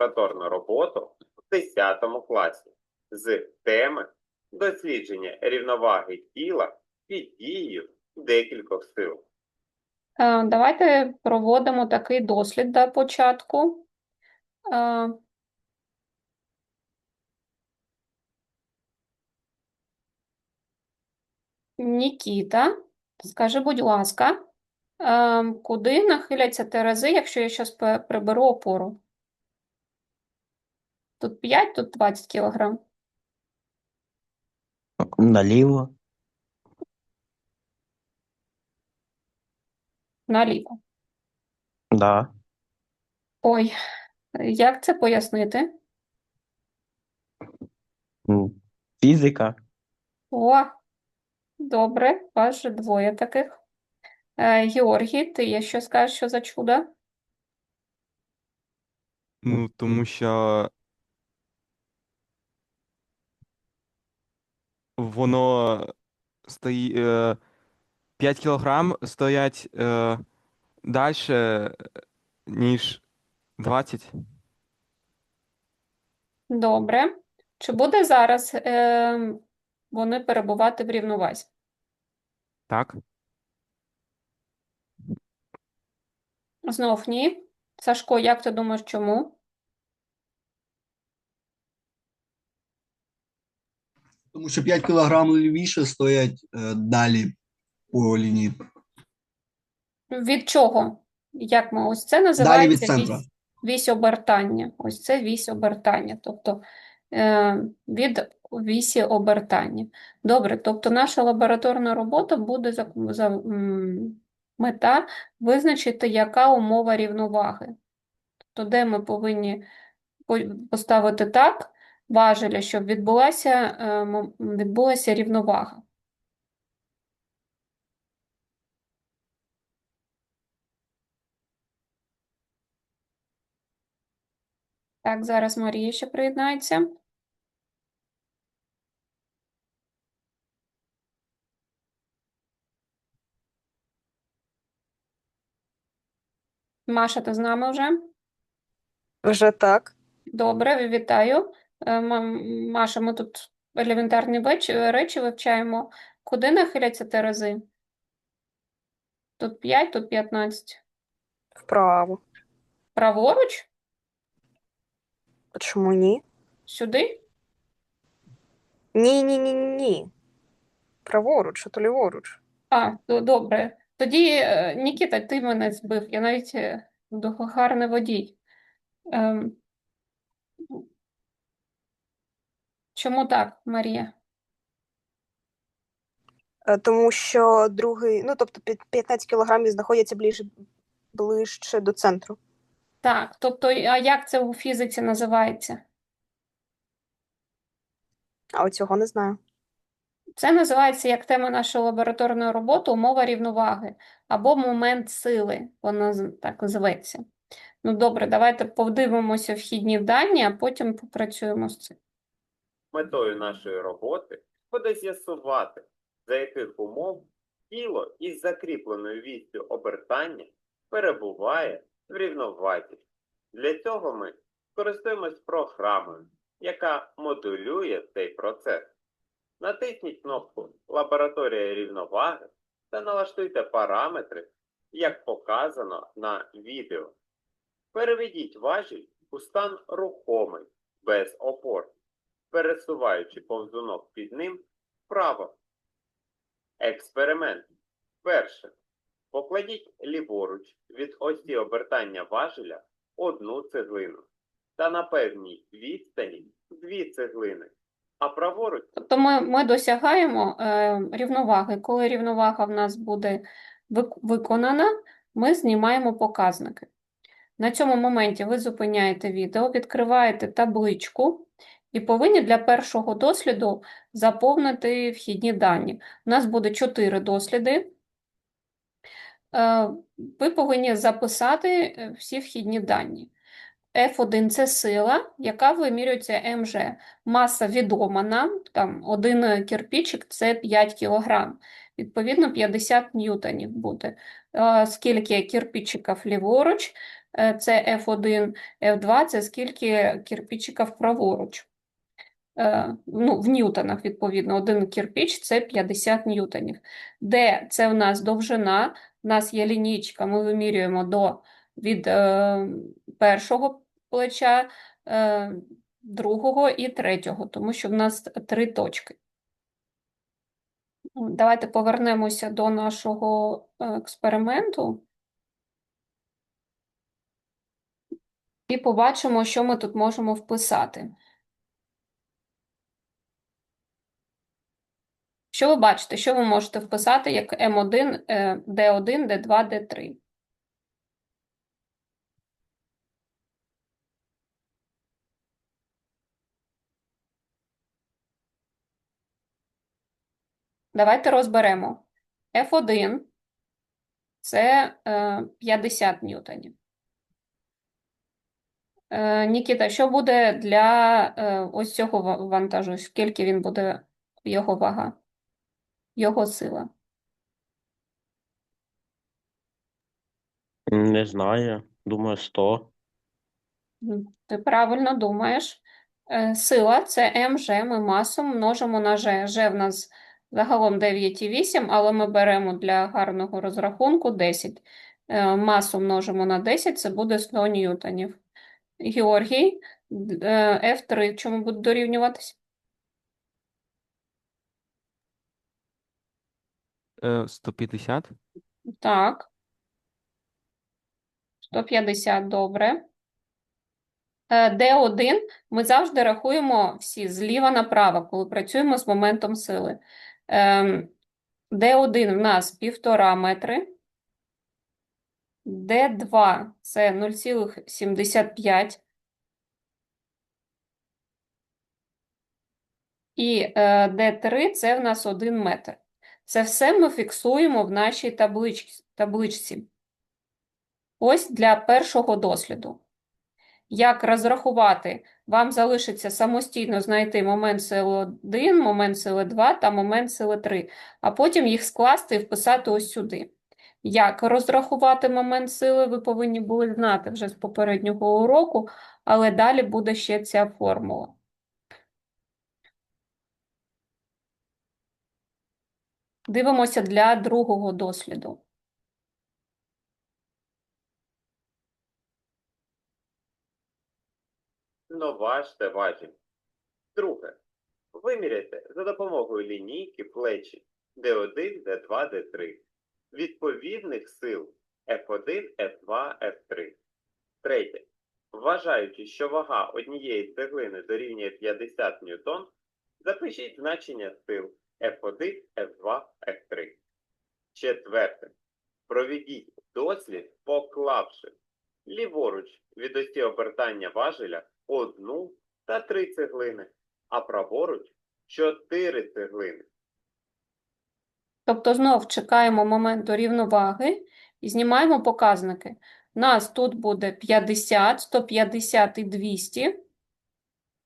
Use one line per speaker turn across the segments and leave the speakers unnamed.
лабораторну роботу в 10 класі з теми дослідження рівноваги тіла під дією декількох сил.
Е, Давайте проводимо такий дослід для початку. Е, Нікіта, скажи, будь ласка, е, куди нахиляться терези, якщо я зараз приберу опору? Тут 5, тут 20 кілограм.
Наліво.
Наліво.
Да.
Ой, як це пояснити?
М, Фізика.
О, добре, вас же двоє таких. Е, Георгій, ти є що скажеш, що за чудо?
Ну, тому що воно стоїть. Е, 5 кілограм стоять е, далі, ніж 20.
Добре. Чи буде зараз е, вони перебувати в рівновазі?
Так?
Знов ні. Сашко, як ти думаєш, чому?
Тому що 5 кілограм лівіше стоять е, далі по лінії.
Від чого? Як ми? Ось це
Далі від
називається
центра.
вісь, вісь обертання. Ось це вісь обертання. Тобто е, від вісі обертання. Добре, тобто наша лабораторна робота буде за, за м, мета визначити, яка умова рівноваги. Тобто, де ми повинні по- поставити так важеля, щоб відбулася, е, відбулася рівновага. Так, зараз Марія ще приєднається. Маша, ти з нами вже?
Вже так.
Добре, вітаю. Е, Маша, ми тут елементарні речі вивчаємо. Куди нахиляться терези? Тут 5, тут 15.
Вправо.
Праворуч?
Чому ні?
Сюди?
Ні, ні, ні, ні, ні. Праворуч, а то ліворуч.
А, добре. Тоді, е, Нікіта, ти мене збив. Я навіть е, гарний водій. Ем, Чому так, Марія?
Е, Тому що другий, ну тобто 15 кілограмів знаходяться ближче, ближче до центру.
Так, тобто, а як це у фізиці називається?
А оцього не знаю.
Це називається як тема нашої лабораторної роботи умова рівноваги або момент сили, вона так зветься. Ну добре, давайте подивимося вхідні дані, а потім попрацюємо з цим.
Метою нашої роботи буде з'ясувати, за яких умов тіло із закріпленою вістю обертання перебуває в рівновазі. Для цього ми користуємось програмою, яка модулює цей процес. Натисніть кнопку Лабораторія рівноваги та налаштуйте параметри, як показано на відео. Переведіть важіль у стан рухомий без опор пересуваючи повзунок під ним вправо. Експеримент. Перше. Покладіть ліворуч від осі обертання важеля одну цеглину та на певній відстані дві цеглини, а праворуч
Тобто ми, ми досягаємо е, рівноваги. Коли рівновага в нас буде вик- виконана, ми знімаємо показники. На цьому моменті ви зупиняєте відео, відкриваєте табличку і повинні для першого досліду заповнити вхідні дані. У нас буде 4 досліди. Е, Ви повинні записати е, всі вхідні дані. F1 – це сила, яка вимірюється МЖ. Маса відома нам, там один кирпичик – це 5 кг. Відповідно, 50 ньютонів буде. Е, Скільки кирпичиків ліворуч, це F1, F2 це скільки кирпичиків праворуч. Е, Ну, в ньютонах, відповідно, один кирпич – це 50 ньютонів. Де це в нас довжина, в нас є лінійка, ми вимірюємо до, від е, першого плеча, е, другого і третього, тому що в нас три точки. Ну, Давайте повернемося до нашого експерименту і побачимо, що ми тут можемо вписати. Що ви бачите? Що ви можете вписати як М1, е, Д1, Д2, Д3? Давайте розберемо. F1 – це е, 50 ньютонів. Е, Нікіта, що буде для е, ось цього вантажу? Скільки він буде його вага? Його сила?
Не знаю. Думаю, 100.
Ти правильно думаєш. Е, Сила – це МЖ, ми масу множимо на Ж. Ж в нас загалом 9,8, але ми беремо для гарного розрахунку 10. Е, Масу множимо на 10, це буде 100 ньютонів. Георгій, е, F3 чому буде дорівнюватися?
Е, 150.
Так. 150, добре. Е, D1 ми завжди рахуємо всі зліва направо, коли працюємо з моментом сили. Ем, D1 в нас 1,5 метри. D2 це 0,75. І е, D3 це в нас 1 метр. Це все ми фіксуємо в нашій таблич, табличці. Ось для першого досліду. Як розрахувати? Вам залишиться самостійно знайти момент сили 1, момент сили 2 та момент сили 3, а потім їх скласти і вписати ось сюди. Як розрахувати момент сили, ви повинні були знати вже з попереднього уроку, але далі буде ще ця формула. Дивимося для другого досліду.
Но важте важіль. Друге. Виміряйте за допомогою лінійки плечі D1, D2, D3 відповідних сил F1, F2, F3. Третє. Вважаючи, що вага однієї цеглини дорівнює 50 ньютон, запишіть значення сил F1, F2, F3. Четверте. Проведіть дослід, поклавши ліворуч від осі обертання важеля одну та три цеглини, а праворуч чотири цеглини.
Тобто знов чекаємо моменту рівноваги і знімаємо показники. Нас тут буде 50, 150 і 200.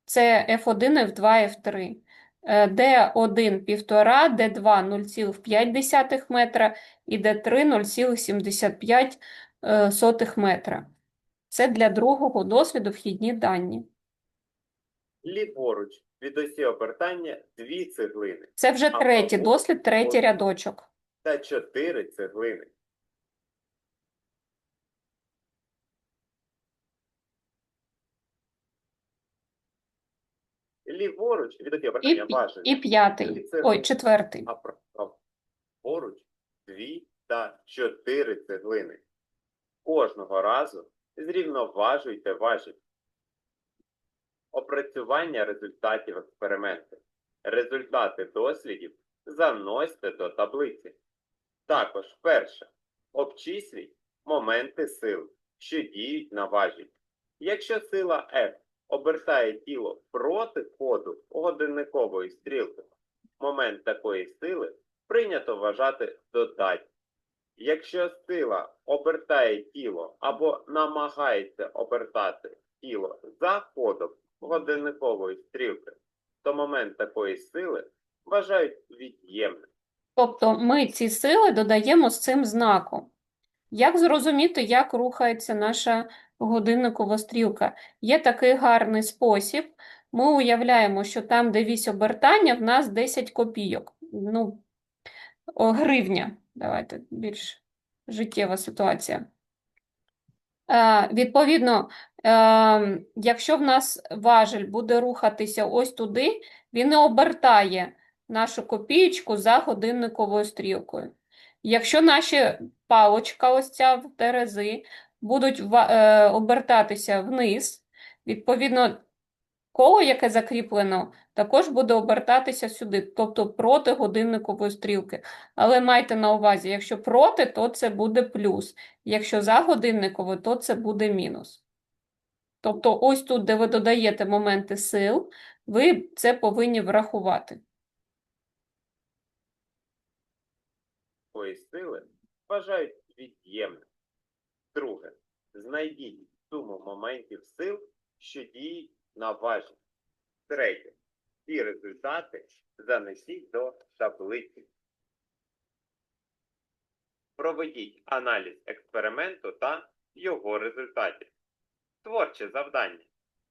Це F1, F2, F3. Е, D1 1,5, D2 0,5 метра і D3 0,75 е, метра. Це для другого досліду вхідні дані.
Ліворуч від осі обертання дві цеглини
Це вже третій дослід, третій рядочок.
та чотири цеглини. Ліворуч від обертання
пі-
важеля
і п'ятий, ой, четвертий.
а праворуч дві та чотири цеглини. Кожного разу зрівноважуйте важіль. Опрацювання результатів експерименту. Результати дослідів заносьте до таблиці. Також перше. Обчисліть моменти сил, що діють на важіль. Якщо сила F обертає тіло проти ходу годинникової стрілки, момент такої сили прийнято вважати додатнім. Якщо сила обертає тіло або намагається обертати тіло за ходом годинникової стрілки, то момент такої сили вважають від'ємним.
Тобто ми ці сили додаємо з цим знаком. Як зрозуміти, як рухається наша годинникова стрілка? Є такий гарний спосіб. Ми уявляємо, що там, де вісь обертання, в нас 10 копійок. Ну, о, гривня. Давайте більш життєва ситуація. Е, відповідно, е, якщо в нас важіль буде рухатися ось туди, він не обертає нашу копієчку за годинниковою стрілкою. Якщо наші палочка, ось ця в терези, будуть е, обертатися вниз, відповідно, коло, яке закріплено, також буде обертатися сюди, тобто проти годинникової стрілки. Але майте на увазі, якщо проти, то це буде плюс. Якщо за годинниковою, то це буде мінус. Тобто ось тут, де ви додаєте моменти сил, ви це повинні врахувати.
Сили вважають від'ємним. Друге. Знайдіть суму моментів сил, що діють на важіль. Третє. Ці результати занесіть до таблиці. Проведіть аналіз експерименту та його результатів. Творче завдання.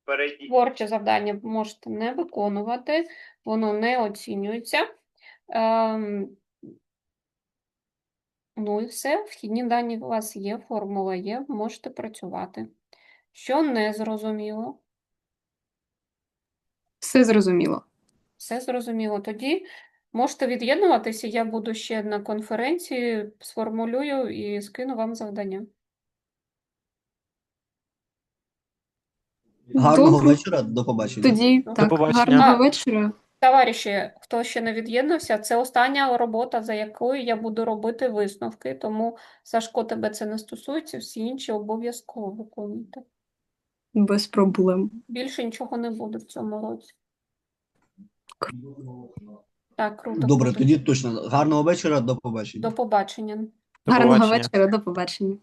Перейдіть
Творче завдання можете не виконувати, воно не оцінюється. Ем, ну і все, вхідні дані у вас є, формула є, можете працювати. Що не зрозуміло?
Все зрозуміло.
Все зрозуміло. Тоді можете від'єднуватися, я буду ще на конференції, сформулюю і скину вам завдання.
Гарного
Добре.
вечора, до побачення.
Тоді
До
так,
побачення.
гарного вечора.
Товариші, хто ще не від'єднався, це остання робота, за якою я буду робити висновки, тому, Сашко, тебе це не стосується, всі інші обов'язково виконуйте.
Без проблем.
Більше нічого не буде в цьому році. Так, круто,
Добре,
круто.
тоді точно. Гарного вечора, до побачення.
До побачення.
До
Гарного
побачення.
вечора, до побачення.